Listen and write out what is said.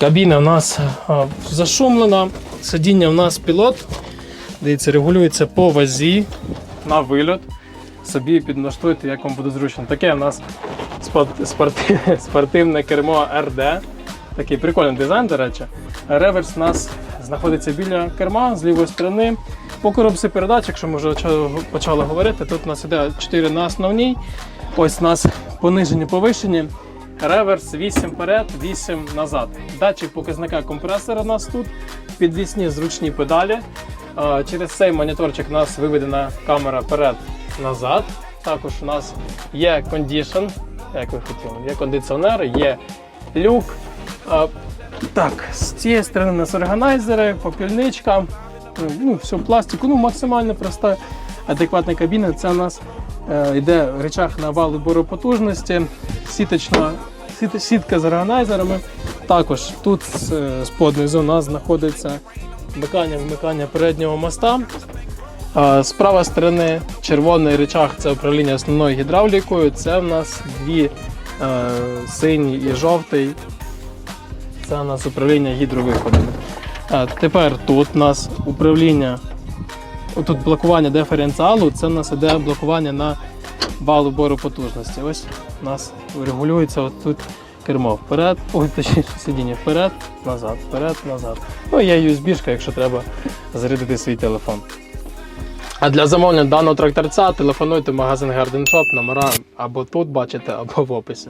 Кабіна у нас зашумлена, сидіння у нас пілот. Дивіться, регулюється по вазі на вильот. Собі підналаштуйте, як вам буде зручно. Таке у нас спорт- спорти- спортивне кермо РД. Такий прикольний дизайн, до речі. Реверс у нас знаходиться біля керма з лівої сторони. По коробці передач, якщо ми вже почали- говорити, тут у нас іде 4 на основній. Ось у нас понижені повишені. Реверс 8 вперед, 8 назад. Датчик показника компресора у нас тут. Підвісні зручні педалі. Через цей моніторчик у нас виведена камера вперед-назад. Також у нас є кондішн, як ви хотіли, є кондиціонер, є люк. Так, з цієї сторони у нас органайзери, попільничка. Ну, все в пластику, ну максимально проста, адекватна кабіна. Це у нас е, йде речах на вал бору потужності, сіточна, сітка з органайзерами. Також тут е, з поднизу у нас знаходиться вмикання вмикання переднього моста. З правої сторони червоний речах це управління основною гідравлікою. Це в нас дві е, синій і жовтий. Це у нас управління гідровиходами. Тепер тут у нас управління, тут блокування диференціалу, це у нас іде блокування на валу бору потужності. Ось у нас регулюється тут кермо вперед, ой, точніше сидіння вперед, назад, вперед, назад. Ну, є USB, якщо треба зарядити свій телефон. А для замовлення даного тракторця телефонуйте в магазин Garden Shop, номера або тут бачите, або в описі.